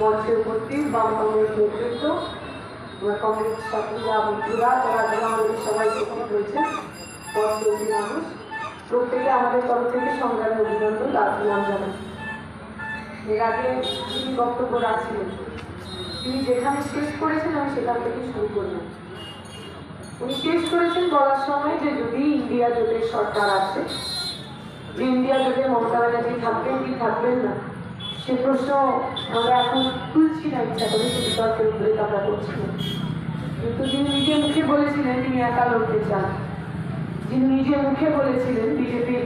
মঞ্চে উপস্থিত বাম কংগ্রেস নেতৃত্ব কংগ্রেস ছাত্রীরা বন্ধুরা যারা যারা আমাদের সবাই উপস্থিত হয়েছেন পশ্চিমী মানুষ প্রত্যেকে আমাদের তরফ থেকে সংগ্রামী অভিনন্দন রাখলাম জানাই এর আগে তিনি বক্তব্য রাখছিলেন, তিনি যেখানে শেষ করেছেন, আমি সেখান থেকে শুরু করলাম উনি শেষ করেছেন বলার সময় যে যদি ইন্ডিয়া জোটের সরকার আসে, যে ইন্ডিয়া জোটে মমতা ব্যানার্জি থাকবেন কি থাকবেন না। সে প্রশ্ন আমরা এখন তুলছি না, ইচ্ছা করে সে বিতর্কের উপরে আমরা করছি কিন্তু যিনি নিজে মুখে বলেছিলেন, তিনি একা লড়তে চান। যিনি নিজে মুখে বলেছিলেন, বিজেপির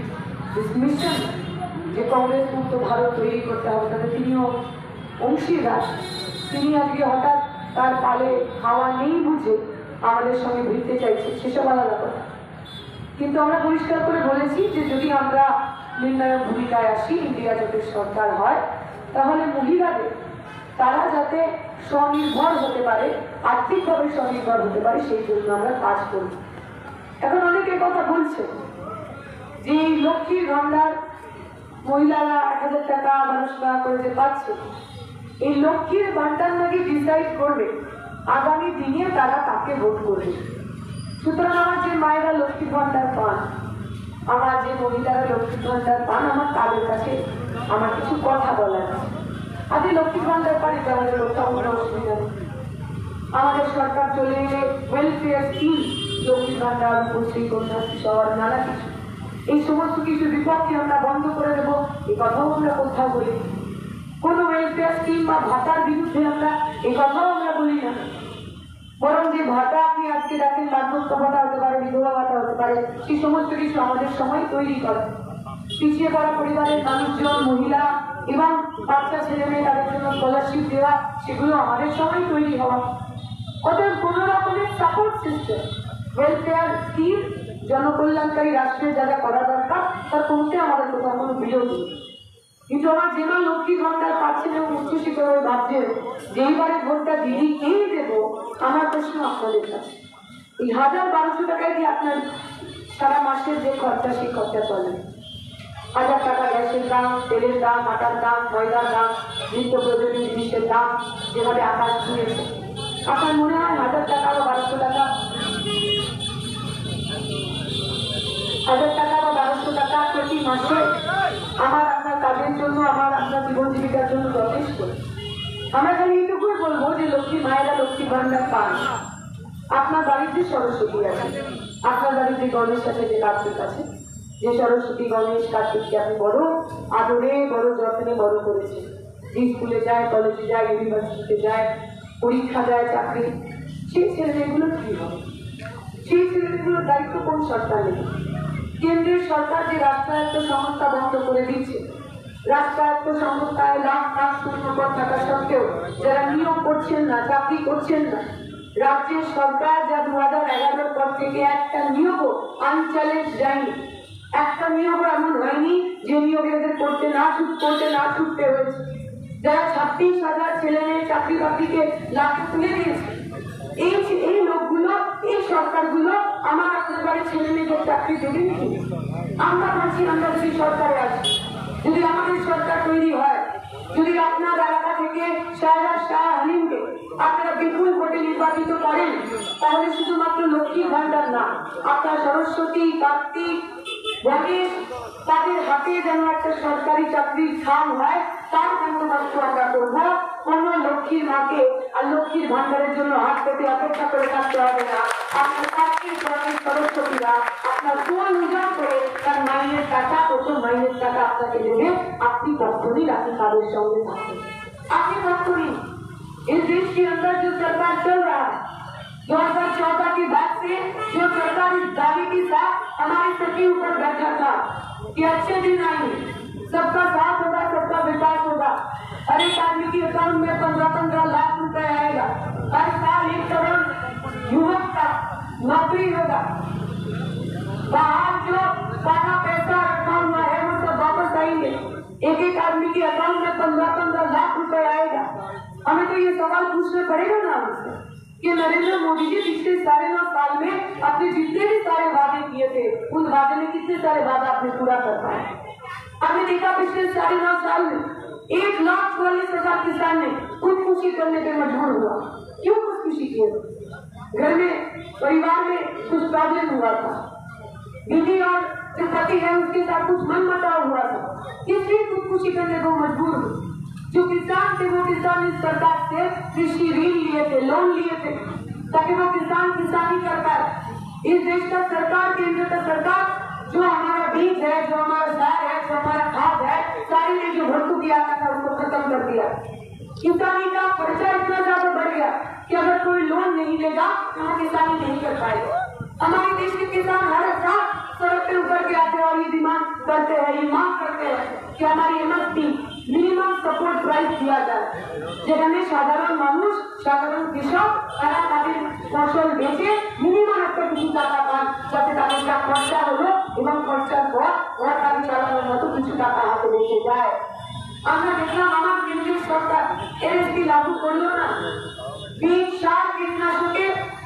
মিশন যে কংগ্রেস মুক্ত ভারত তৈরি করতে হবে, তাতে তিনিও অংশীদার। তিনি আজকে হঠাৎ তার পালে হাওয়া নেই বুঝে আমাদের সঙ্গে ভিড়তে চাইছে সেসব আলাদা কথা। কিন্তু আমরা পরিষ্কার করে বলেছি যে যদি আমরা নির্ণায়ক ভূমিকায় আসি, ইন্ডিয়া জোটের সরকার হয় তাহলে মহিলাদের, তারা যাতে স্বনির্ভর হতে পারে, আর্থিকভাবে স্বনির্ভর হতে পারে, সেই জন্য আমরা কাজ করি। এখন অনেকে কথা বলছে যে এই লক্ষ্মীর ভান্ডার মহিলারা এক হাজার টাকা বারোশো টাকা করে যে পাচ্ছে। এই লক্ষ্মীর ভান্ডার নাকি ডিসাইড করবে, আগামী দিনে তারা তাকে ভোট করবে? সুতরাং আমার যে মায়েরা লক্ষ্মীর ভান্ডার পান, আমার যে মহিলারা লক্ষ্মীর ভান্ডার পান, আমার তাদের কাছে আমার কিছু কথা বলার আছে। আজকে লক্ষ্মীর ভান্ডার পানি তো আমাদের অসুবিধা আমাদের সরকার চলে এলে ওয়েলফেয়ার স্কিম লক্ষ্মীর ভান্ডার উপশ্রী কন্যাশ্রী সবার নানা কিছু। এই সমস্ত কিছু বিপক্ষে আমরা বন্ধ করে দেবো। এই কথাও আমরা কোথাও বলি কোনো ওয়েলফেয়ার স্কিম বা ভাতার বিরুদ্ধে আমরা এই কথাও আমরা বলি না। বরং যে ভাতা আপনি আজকে দেখেন বার্ধক্য ভাতা হতে পারে, বিধবা ভাতা হতে পারে, সেই সমস্ত কিছু আমাদের সময় তৈরি করা। পিছিয়ে পড়া পরিবারের মানুষজন, মহিলা এবং বাচ্চা, ছেলে মেয়ে, তাদের জন্য স্কলারশিপ দেওয়া, সেগুলো আমাদের সময় তৈরি হওয়া। অতএব কোনো রকমের সাপোর্ট সিস্টেম ওয়েলফেয়ার স্কিম জনকল্যাণকারী রাষ্ট্রের যা যা করা দরকার, তার কোনতে আমাদের কোথাও কোনো বিরোধ কিন্তু আমার যে মা লক্ষ্মী ভান্ডার পাচ্ছেন এবং উচ্ছ্বসিত হয়ে ভাবছেন যে এইবারে ভোটটা দিদিকেই দেবো? আমার প্রশ্ন আপনাদের কাছে। এই হাজার বারোশো টাকায় কি আপনার সারা মাসের যে খরচা, সেই খরচা চলে? হাজার টাকা গ্যাসের দাম, তেলের দাম, আটার দাম, ময়দার দাম, নিত্য প্রয়োজনীয় জিনিসের দাম, যেভাবে আকাশ ছুঁয়েছে আপনার মনে হয় হাজার টাকা বা বারোশো টাকা। হাজার টাকা বা বারোশো টাকা প্রতি মাসে আমার আপনার কাজের জন্য, আমার আপনার জীবন জীবিকার জন্য যথেষ্ট। আমরা খালি এইটুকুই বলব যে লক্ষ্মী মায়েরা লক্ষ্মী ভান্ডার পান। আপনার বাড়িতে সরস্বতী আছে, আপনার বাড়িতে গণেশ আছে, যে কার্তিক আছে যে সরস্বতী গণেশ কার্তিককে আপনি বড় আদরে, বড় যত্নে বড় করেছেন যে স্কুলে যায় কলেজে যায় ইউনিভার্সিটিতে যায়, পরীক্ষা দেয়, চাকরি। সেই ছেলে মেয়েগুলো কি হবে? সেই ছেলেমেয়েগুলোর দায়িত্ব কোন সরকার নেবে? কেন্দ্রের সরকার যে রাষ্ট্রায়ত্ত সংস্থা বন্ধ করে দিচ্ছে, রাষ্ট্রায়ত্ত সংস্থায় লাখ লাখ শূন্যপদ থাকা সত্ত্বেও যারা নিয়োগ করছেন না, চাকরি করছেন না, রাজ্যের সরকার যা দু হাজার এগারোর পর থেকে একটা নিয়োগও আনচ্যালেঞ্জ দেয়নি একটা নিয়োগও এমন হয়নি যে নিয়োগে এদের করতে না ছুট করতে না ছুটতে হয়েছে। যারা ছাব্বিশ হাজার ছেলে মেয়ে চাকরি বাকরিকে লাঠি তুলে দিয়েছে, এই এই লোকগুলো, এই সরকারগুলো আমার আপনার বাড়ির ছেলে মেয়েদের চাকরি দেবে আমরা বলছি আমরা যদি সরকারে আছি। যদি আমাদের সরকার তৈরি হয়, যদি আপনার এলাকা থেকে সাহেবা শাহ হালিমকে আপনারা বিপুল ভোটে নির্বাচিত করেন, তাহলে শুধুমাত্র লক্ষ্মী ভান্ডার না, আপনার সরস্বতী, কার্তিক গণেশ তাদের হাতে যেন একটা সরকারি চাকরির খাম হয় তার বন্দোবস্ত আমরা করবো কোন লক্ষ্মীর মাকে আর লক্ষ্মীর ভান্ডারের জন্য হাত পেতে অপেক্ষা করে থাকতে হবে না আপনার কার্তিক গণেশ সরস্বতীরা আপনার কোন উজাড় করে তার মাইনের টাকা প্রথম মাইনের টাকা আপনাকে দেবে আপনি তখনই রাখি তাদের সঙ্গে থাকবেন আপনি তখনই इस देश के अंदर जो सरकार चल रहा है दो हजार चौदह के बाद से जो सरकारी इस दावे के साथ हमारे सबके ऊपर बैठा था। कि अच्छे दिन आएँगे। सबका साथ होगा, सबका विकास होगा। हर एक आदमी के अकाउंट में पंद्रह पंद्रह लाख रुपए आएगा। हर साल एक करोड़ युवक का नौकरी होगा। बाहर जो सारा पैसा रखा हुआ है, वो सब वापस आएँगे। एक एक आदमी के अकाउंट में पंद्रह पंद्रह लाख रुपए आएगा। हमें तो ये सवाल पूछना पड़ेगा ना हमसे कि नरेंद्र मोदी जी पिछले साढ़े नौ साल में अपने जितने भी सारे वादे किए थे, उन वादे में कितने सारे वादा आपने पूरा कर पाए? हमने देखा पिछले साढ़े नौ साल में एक लाख चौवालीस हज़ार किसान ने खुदकुशी करने पे मजबूर हुआ। क्यों खुदकुशी किए? घर में, परिवार में कुछ प्रॉब्लम हुआ था। बीवी और जो पति है, उसके साथ कुछ मन मटाव हुआ था। इसलिए खुदकुशी करने को मजबूर हुए? जो किसान थे, वो किसान इस सरकार से कृषि ऋण लिए थे लोन लिए थे, ताकि वो किसान किसानी कर पाए। इस देश का सरकार, केंद्र का सरकार, जो हमारा बीज है, जो हमारा सार है, जो हमारा खाद है, सारी ने जो भर्तुकी आता था उसको खत्म कर दिया। किसानी का खर्चा इतना ज़्यादा बढ़ गया कि अगर कोई लोन नहीं लेगा तो वो किसानी नहीं कर पाएगा। हमारे देश के किसान हर साल सड़क पे उतर के आते हैं और ये डिमांड करते हैं ये मांग करते हैं कि हमारी एमएसपी মিনিমাম সাপোর্ট প্রাইস দেওয়া যায় যেখানে সাধারণ মানুষ সাধারণ কৃষক তারা তাদের ফসল বেচে মিনিমাম একটা কিছু টাকা পান যাতে তাদের যা খরচা হলো এবং খরচার পর ওরা তাদের চালানোর মতো কিছু টাকা হাতে বেঁচে যায় আমরা দেখলাম আমার কেন্দ্রীয় সরকার এনএসপি লাগু করলো না বীজ সার কীটনাশকের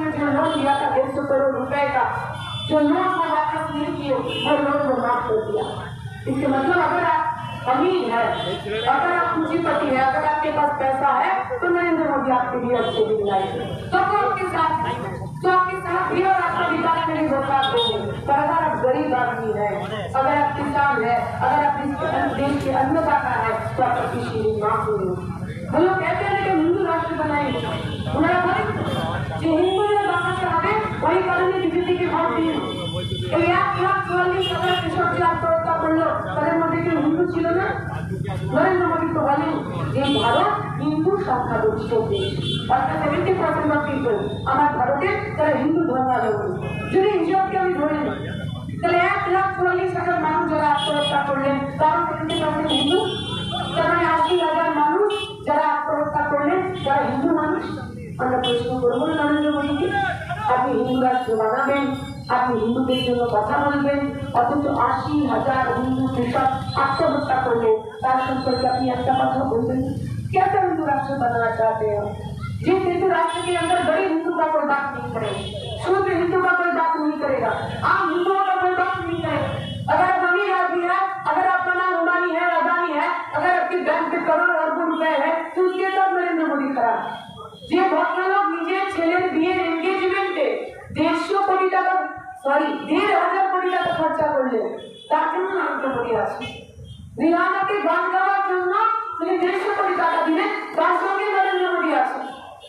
उन्होंने जो लोन लिया था डेढ़ सौ करोड़ रुपए का जो लोन को वापस नहीं किए वो लोन को माफ़ कर दिया इसके मतलब अगर आप अमीर है अगर आप पूंजीपति है अगर आपके पास पैसा है तो नरेंद्र मोदी आपके लिए अच्छे दिन लाएँगे तो आपके साथ तो आपके साथ भी और आपका विकास में भी रोकात देंगे पर अगर आप गरीब आदमी है अगर आप किसान है अगर आप देश के अन्नदाता है तो आपका कृषि ऋण माफ़ नहीं हम लोग कहते हैं कि हिंदू राष्ट्र बनाएँगे हमारा যে হিন্দুরা বাঁচাতে হবে, ওই কারণে বিজেপিকে ভোট দিন এই এক লাখ চুয়াল্লিশ হাজার কৃষক যে আত্মহত্যা করল, তাদের মধ্যে কেউ হিন্দু ছিল না? নরেন্দ্র মোদী তো বলেন যে ভারত হিন্দু সংখ্যাগরিষ্ঠ দেশ। অর্থাৎ সেভেন্টি পার্সেন্ট অফ পিপল আমার ভারতে, তারা হিন্দু ধর্মাবলম্বী। যদি হিসাবকে আমি ধরে নিই, তাহলে এক লাখ চুয়াল্লিশ হাজার মানুষ যারা আত্মহত্যা করলেন তারা সেভেন্টি পার্সেন্ট হিন্দু? তার মানে আশি হাজার মানুষ যারা আপনি হিন্দু রাষ্ট্র বানাবেন আপনি হিন্দুদের জন্য কথা বলবেন অথচ আশি হাজার হিন্দু কৃষক আত্মহত্যা করলেন তার সম্পর্কে আপনি একটা কথা বলবেন कैसा हिंदू राष्ट्र बनाना चाहते हो जिस हिंदू राष्ट्र के अंदर बड़े हिंदू का कोई बात नहीं करेगा शूद्र हिंदू का कोई बात नहीं करेगा आम हिंदुओं का कोई बात नहीं करेगा अगर आप अमीर आदमी है अगर आपका नाम अंबानी है अदानी है अगर आपके बैंक में करोड़ अरबों रुपए है तो उसके साथ नरेंद्र मोदी खड़ा है। যে ভদ্রলোক নিজের ছেলের বিয়ের এঙ্গেজমেন্টে দেড়শো কোটি টাকা সরি দেড় হাজার কোটি টাকা খরচা করলেন তার জন্য রাষ্ট্রপতি আছে রিহানাকে গান গাওয়ার জন্য তিনি দেড়শো কোটি টাকা দিলেন তার সঙ্গে নরেন্দ্র মোদী আছে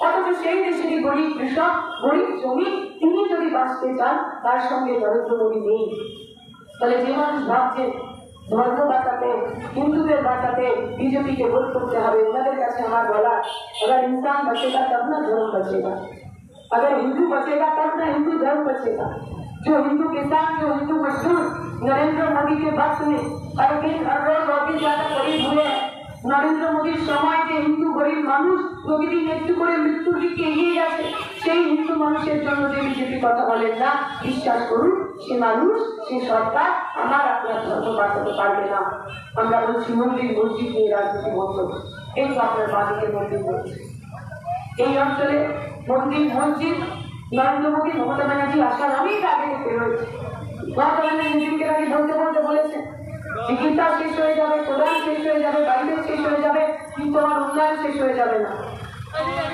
অথচ সেই দেশেরই গরিব কৃষক, গরিব জমি তিনি যদি বাঁচতে চান, তার সঙ্গে নরেন্দ্র মোদী নেই। তাহলে যে মানুষ ভাবছে, ধর্ম বাঁচাতে, হিন্দুদের বাঁচাতে বিজেপিকে ভোট করতে হবে, ওনাদের কাছে আমার বলা ওরা ইনসান বাঁচেগা তব না ধর্ম বাঁচেগা अगर हिंदू बचेगा तब ना हिंदू धर्म बचेगा जो हिंदू किसान जो हिंदू मजदूर नरेंद्र मोदी के वक्त में हर दिन हर रोज ऑफिस जाकर गरीब हुए हैं নরেন্দ্র মোদীর সময় যে হিন্দু গরিব মানুষ প্রতিদিন একটু করে মৃত্যুর দিকে এগিয়ে গেছে সেই হিন্দু মানুষের জন্য যে বিজেপি কথা বলেন না বিশ্বাস করুন সে মানুষ সে সরকার আমার আপনার ধর্ম বাঁচাতে পারবে না আমরা বলছি মন্দির মসজিদ নিয়ে রাজনীতি বন্ধ এই তো আপনার বাদিকের মন্দির বলছে এই অঞ্চলে মন্দির, মসজিদ, নরেন্দ্র মোদী, মমতা ব্যানার্জি আসার আগে থেকে রয়েছে মমতা ব্যানার্জি দিনকে আগে বলতে বলতে বলেছেন চিকিৎসা শেষ হয়ে যাবে প্রধান শেষ হয়ে যাবে বাইরে শেষ হয়ে যাবে, কিন্তু আমার উন্নয়ন শেষ হয়ে যাবে না।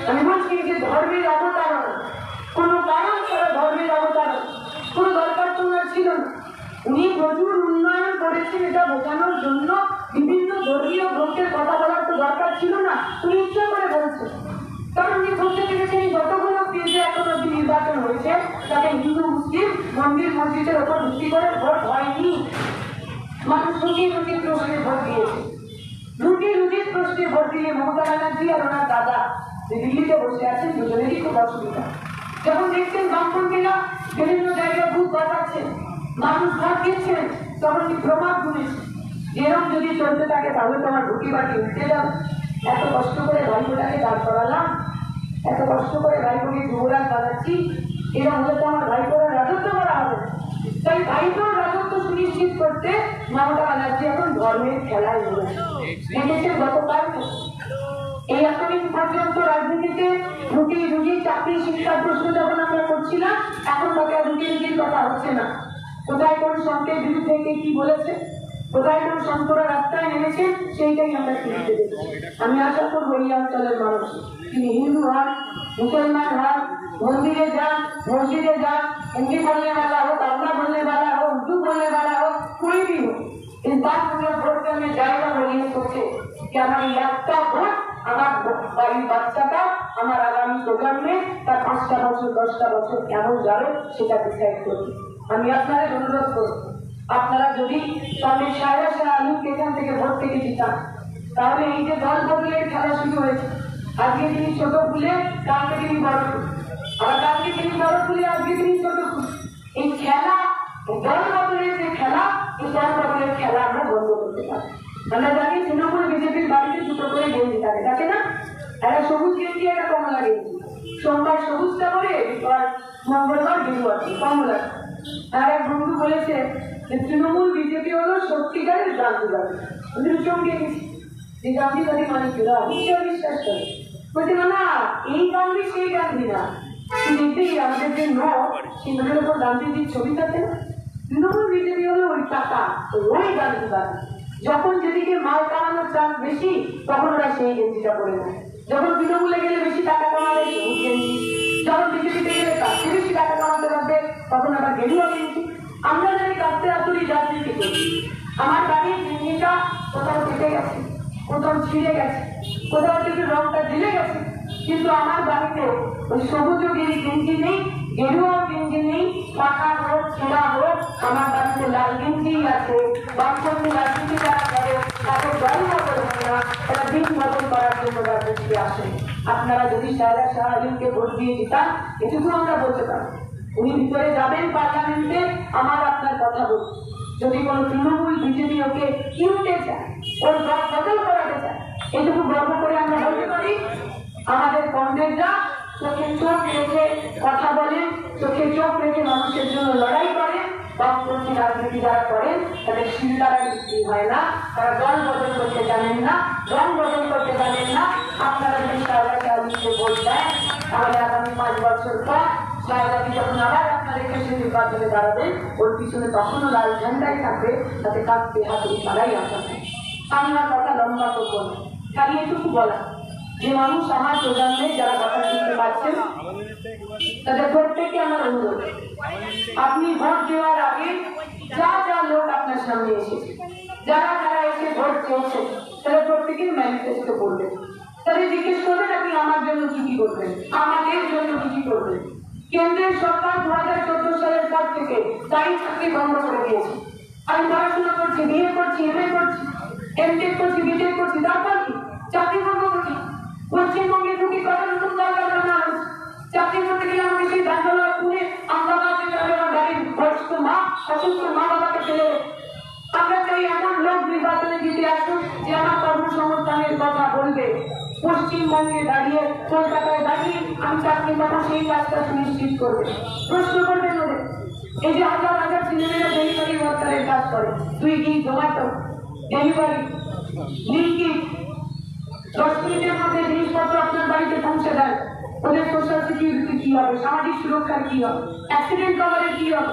আমি বলছি যে ধর্মের অবতারণ, কোনো কারণ ছাড়া ধর্মের অবতারণ, কোনো দরকার তো ওনার ছিল না। উনি প্রচুর উন্নয়ন করেছেন, এটা বোঝানোর জন্য বিভিন্ন ধর্মীয় গ্রন্থের কথা বলার তো দরকার ছিল না। উনি ইচ্ছা করে বলছেন কারণ উনি এই যতগুলো অব্দি নির্বাচন হয়েছে, তাতে হিন্দু, মুসলিম মন্দির, মসজিদের ওপর ভিত্তি করে ভোট হয়নি। মানুষ রুটি প্রশ্নে ভোট দিয়েছে। রুটি প্রশ্নে ভোট দিয়ে মমতা ব্যানার্জি আর দাদা যে দিল্লিতে বসে আছেন, দুজনেরই খুব অসুবিধা। যখন দেখছেন বামপন্থীরা বিভিন্ন জায়গায় বুথ বাঁচাচ্ছেন মানুষ ভোট দিচ্ছেন তখন কি প্রমাদ গুনেছে এরকম যদি চলতে থাকে, তাহলে তো আমার রুটি বাটি উঠতে যাবে এত কষ্ট করে ভাইপোটাকে দাঁড় করালাম। এত কষ্ট করে ভাইপোকে যুবরাজ বানাচ্ছি এরকম হলে তো আমার ভাইপোরা রাজত্ব করা হবে। তাই ভাইপোর রাজত্ব সুনিশ্চিত করতে মমতা ব্যানার্জি এখন ধর্মের খেলায় দেখেছে গতকাল। এই এতদিন পর্যন্ত রাজনীতিতে রুটি রুজি চাকরি, শিক্ষার প্রশ্ন যখন আমরা করছিলাম, এখন তাকে রুটি রুজির কথা হচ্ছে না। কোথায় কোন সন্তের বিরুদ্ধে কে কি বলেছে? কোথায় কোন সন্তরা রাস্তায় নেমেছে সেইটাই আমরা টিভিতে দেখছি আমি আশা করবো এই অঞ্চলের মানুষ তিনি হিন্দু হন মুসলমান হন মন্দিরে যান মসজিদে যান हिंदी बोलने वाला हो बांग्ला बोलने वाला हो उर्दू बोलने वाला हो कोई भी हो इस बात को जब वोट करने जाएगा वो ये सोचे कि हमारी একটা ভোট আমার বাড়ির বাচ্চাটা আমার আগামী প্রজন্মে তার পাঁচটা বছর দশটা বছর কেমন যাবে সেটা ডিসাইড করবে আমি আপনাদের অনুরোধ করব আপনারা যদি স্বামী সাহেব শাহ আলুকে এখান থেকে ভোট থেকে জিতান তাহলে এই যে দল বদলের খেলা শুরু হয়েছে। আজকে তিনি ছোট ফুলে, কালকে তিনি বড় আবার কালকে তিনি বড় ফুলে, আজকে তিনি ছোট ফুল। এই খেলা দল বদলের যে খেলা, এই দল বদলের খেলা আমরা বন্ধ করতে পারি আমরা জানি তৃণমূল বিজেপির বাড়িতে দুটো করে গেঞ্জি থাকে থাকে না? একটা সবুজ গেঞ্জি, একটা কমলা গেঞ্জি। সোমবার সবুজটা করে আর মঙ্গলবার গেরুয়া কমলা। আর এক বন্ধু বলেছে যে তৃণমূল বিজেপি হলো সত্যিকারের গান্ধীবাদী। গেছি যে গান্ধীবাদী মানে কি? ঈশ্বর বিশ্বাস করে। বলছে, না না, এই গান্ধী সেই গান্ধী না। দেখতেই আমাদের যে নোট সেই উপর গান্ধীজির ছবি থাকে না? তৃণমূল বিজেপি হলো ওই টাকা, ওই গান্ধীবাদী। যখন যেদিকে মাল কামানোর চান্স বেশি, তখন ওরা সেই গেঞ্জিটা পরে নেয়। যখন তৃণমূলে গেলে বেশি টাকা কামাবে যখন বিজেপিতে গেলে তার বেশি টাকা কামাতে পারবে তখন আবার গেরুয়া গেঞ্জি আমরা জানি কাঁদতে আসলেই রাজনীতি করি আমার বাড়ির গেঞ্জিটা কোথাও কেটে গেছে, কোথাও ছিঁড়ে গেছে, কোথাও থেকে রংটা ঢিলে গেছে, কিন্তু আমার বাড়িতে ওই সবুজ গেঞ্জি নেই, গেরুয়া গেঞ্জি নেই, পাকা হোক ছেঁড়া হোক, আমার বাড়িতে লাল গেঞ্জি আছে, বামপন্থী রাজনীতি যারা করে দল না তারা দিন বদল করার জন্য রাজনীতি আসে। আপনারা যদি শাহ আলিমকে ভোট দিয়ে দিতাম, এটুকু আমরা বলতে পারি উনি ভিতরে যাবেন পার্লামেন্টে, আমার আপনার কথা বলুন। যদি কোনো তৃণমূল, বিজেপি ওকে কিনতে চায়, ওর দল বদল করাতে চায়, এটুকু গর্ব করে আমরা বলতে পারি, আমাদের কংগ্রেসরা চোখে চোখ রেখে কথা বলেন, চোখে চোখ রেখে মানুষের জন্য লড়াই করেন, বামপন্থী রাজনীতি যারা করেন, তাদের শিল্পারা বিক্রি হয় না, তারা দল বদল করতে জানেন না, রং বদল করতে জানেন না। আপনারা যদি চাউলিকে ভোট দেন, তাহলে আগামী পাঁচ বছর পর সারদাকে যখন আবার আপনাদের কাছে নির্বাচনে দাঁড়াবেন ওর পিছনে তখনও লাল ঝান্ডাই থাকবে তাতে কাঁপতে হাতে তারাই আসা নেয় আমি কথা লম্বা করব না। খালি এটুকু বলা, যে মানুষ আমার প্রজন্মে যারা কথা শুনতে পাচ্ছেন, তাদের প্রত্যেককে আমার অনুরোধ। আপনি ভোট দেওয়ার আগে যা যা লোক আপনার সামনে এসেছে, যারা যারা এসে ভোট চেয়েছে তারা প্রত্যেকের ম্যানিফেস্টো করবেন তাদের জিজ্ঞেস করবেন আপনি আমার জন্য কি কি করবেন? আমাদের জন্য কি কি করবেন? কেন্দ্রের সরকার দু হাজার চোদ্দ সালের পর থেকে দায়ী চাকরি বন্ধ করে দিয়েছে। আমি পড়াশোনা করছি বিয়ে করছি এম এ করছি এমটেক করছি বিটেক করছি, তারপর কি? চাকরি বন্ধ করছি। পশ্চিমবঙ্গে ঢুকে কত নতুন দরকার হয়েছে চাকরি করতে গেলে আমাকে সেই যেতে হবে আমার বাড়ির বয়স্ক মা অসুস্থ মা বাবাকে ফেলে আমরা চাই এমন লোক নির্বাচনে জিতে আসুন যে আমার কর্মসংস্থানের কথা বলবে। পশ্চিমবঙ্গে দাঁড়িয়ে কলকাতায় দাঁড়িয়ে আমি চাকরি পাবো সেই কাজটা সুনিশ্চিত করবে। প্রশ্ন ওদের এই যে হাজার হাজার ছেলেমেয়েরা ডেলিভারি ওয়ার্কারের কাজ করে। সুইগি জোম্যাটো ডেলিভারি লিঙ্কিট দশ মিনিটের মধ্যে জিনিসপত্র আপনার বাড়িতে পৌঁছে দেয়। ওদের সোশ্যাল সিকিউরিটি কি হবে? সামাজিক সুরক্ষার কি হবে? অ্যাক্সিডেন্ট কভারের কি হবে?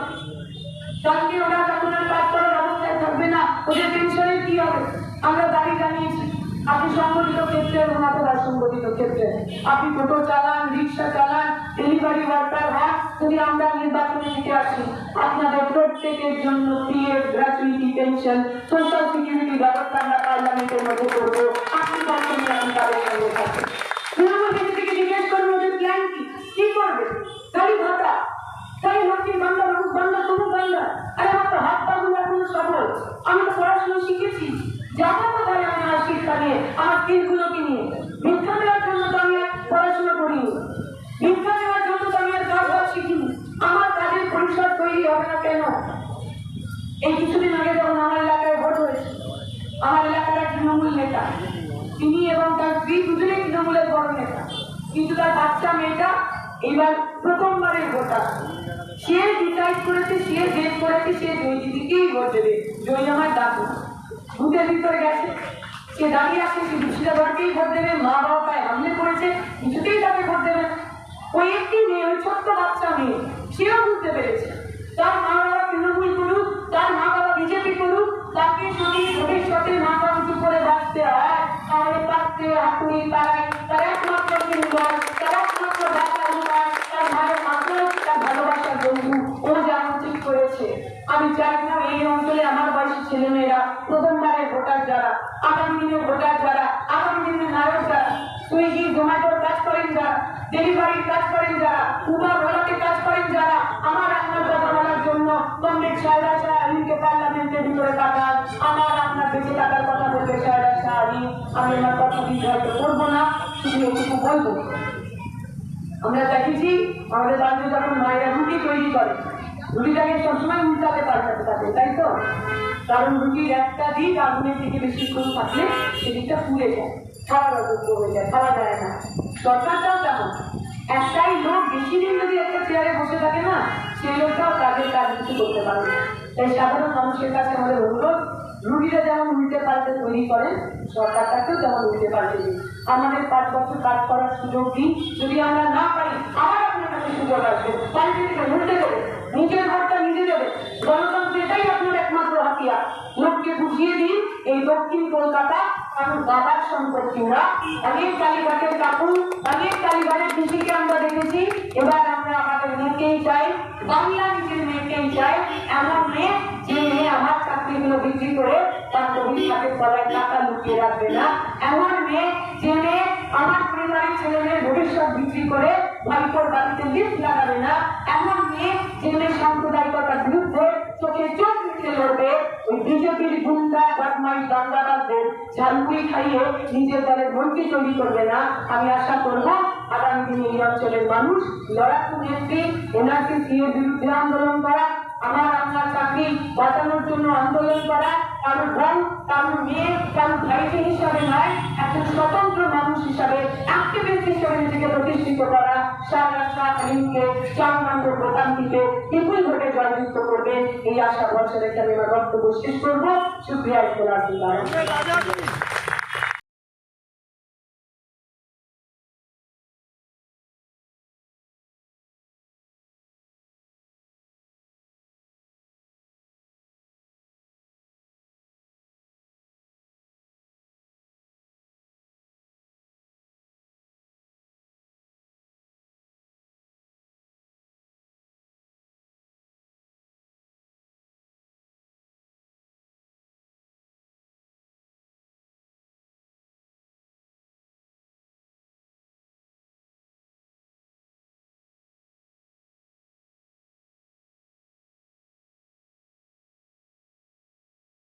কালকে ওরা যখন কাজ করার অবস্থায় থাকবে না, ওদের পেনশনের কি হবে? আমরা দাবি জানিয়েছি। আপনি সংগঠিত ক্ষেত্রে ওনাদের সংগঠিত ক্ষেত্রে। আপনি টোটো চালান, রিক্সা চালান ডেলিভারি ওয়ার্কার হ্যাঁ যদি আমরা নির্বাচনে জিতে আসি, আপনাদের প্রত্যেকের জন্য PF gratuity pension social security ব্যবস্থা আমরা পার্লামেন্টের মধ্যে করব আপনি কখন আপনি তাদের সঙ্গে থাকবেন তৃণমূল বিজেপিকে জিজ্ঞেস করুন ওদের প্ল্যান কি কি করবে খালি ভাতা খালি লক্ষ্মীর বাংলা রূপ বাংলা তবু বাংলা আরে আমার তো হাত পাগুলো এখনও সবল আমি তো পড়াশোনা শিখেছি যাব কোথায় আমি আমার শিক্ষা নিয়ে আমার স্কিলগুলোকে নিয়ে ভিক্ষা দেওয়ার জন্য তো আমি আর পড়াশোনা করিনি ভিক্ষা দেওয়ার জন্য তো আমি আর কাজ বাজ শিখিনি আমার কাজের পরিসর তৈরি হবে না কেন এই কিছুদিন আগে যখন আমার এলাকায় ভোট হয়েছে আমার এলাকার এক তৃণমূল নেতা তিনি এবং তার স্ত্রী দুজনেই তৃণমূলের বড় নেতা। কিন্তু তার বাচ্চা মেয়েটা এবার প্রথমবারের ভোটার। সে ডিসাইড করেছে, সে জেদ করেছে, সে জয়দিদিকেই ভোট দেবে। জয় আমার দাদু। ভূতের ভিতরে গেছে। সে দাঁড়িয়ে আছে, সে মুর্শিদাবাদকেই ভোট দেবে। মা বাবা পায়ে হামলে করেছে কিছুতেই তাকে ভোট দেবে। ওই একটি মেয়ে, ওই ছোট্ট বাচ্চা মেয়ে, সেও বুঝতে পেরেছে। তার মা বাবা তৃণমূল করুক, তার মা বাবা বিজেপি করুক, তাকে যদি ভবিষ্যতে মাথা উঁচু করে বাঁচতে হয় তার তার একমাত্র বাচ্চা তার বন্ধু, ও যেমন ঠিক করেছে। আমি চাই না এই অঞ্চলে আমার বয়সী ছেলেমেয়েরা প্রথমবারের ভোটার যারা, আগামী দিনে ভোটার যারা আগামী দিনের নায়ক যারা সুইগি জোম্যাটোর কাজ করেন যারা ডেলিভারির কাজ করেন যারা উবার ওলাতে কাজ করেন যারা আমার আপনার কথা বলার জন্য কমরেড সাহেরা শাহ আলীকে পার্লামেন্টের ভিতরে পাঠান আমার আপনার বেঁচে থাকার কথা বলবে সাহেরা শাহ আলী আমি আমার কথা বিধায়িত করব না শুধু এটুকু বলব আমরা দেখেছি আমাদের বাড়িতে যখন মায়েরা রুটি তৈরি করে রুটিটাকে সবসময় উল্টাতে তাই তো? কারণ রুটির একটা দিক আগুনের বেশিক্ষণ থাকলে সেদিকটা পুড়ে যায় খাওয়ার অযোগ্য হয়ে যায় খাওয়া যায় না। তেমন। একটাই লোক বেশি দিন যদি একটা চেয়ারে বসে থাকে না, সেই লোকটাও কাজের কাজ কিছু করতে পারবে তাই সাধারণ মানুষের কাছে আমাদের অনুরোধ রুগীরা যেমন উল্টে পাল্টে তৈরি করেন, সরকারটাকেও তেমন উল্টে পাল্টে দিন। আমাদের পাঁচ বছর কাজ করার সুযোগ দিন। যদি আমরা না পারি, আবার কাছে আসবে। পাল্টে দেবে উল্টে নিজের ঘরটা নিজে দেবে। গণতন্ত্র এটাই আপনার একমাত্র হাতিয়ার। লোককে বুঝিয়ে দিন, এই দক্ষিণ কলকাতা আমার বাবার সম্পত্তি। ওরা অনেক কালীঘাটের কাকুর অনেক কালীঘাটের কৃষিকে আমরা দেখেছি। এবার আমরা আমাদের মেয়েকেই চাই, বাংলা নিজের মেয়েকেই চাই। এমন মেয়ে যে মেয়ে আমার চাকরিগুলো বিক্রি করে তার ভবিষ্যতের তলায় টাকা লুকিয়ে রাখবে না। এমন মেয়ে যে মেয়ে আমার পরিবারের ছেলে মেয়ের ভবিষ্যৎ বিক্রি করে ভাইপোর বাড়িতে লিফট লাগাবে না। এমন মেয়ে মেয়ে সাম্প্রদায়িকতার বিরুদ্ধে চোখে চোখ রেখে লড়বে, ওই বিজেপির গুন্ডা বদমাই দাঙ্গাবাজদের ঝালমুড়ি খাইয়ে নিজের দলের মন্ত্রী তৈরি করবে না। আমি আশা করব আগামী দিনে এই অঞ্চলের মানুষ লড়াকু নেত্রী, এনআরসি সিএর বিরুদ্ধে আন্দোলন করা, আমার আপনার চাকরি বাঁচানোর জন্য আন্দোলন করা কারোর বোন কারও মেয়ে কারও ভাইকে হিসাবে নয়, একজন স্বতন্ত্র মানুষ হিসাবে অ্যাক্টিভিস্ট হিসাবে নিজেকে প্রতিষ্ঠিত করা, সারা আলিমকে চার নম্বর বোতাম বিপুল ভোটে জয়যুক্ত করবেন এই আশা বছর রেখে আমি আমার বক্তব্য শেষ করব। সুপ্রিয়া ইসলাম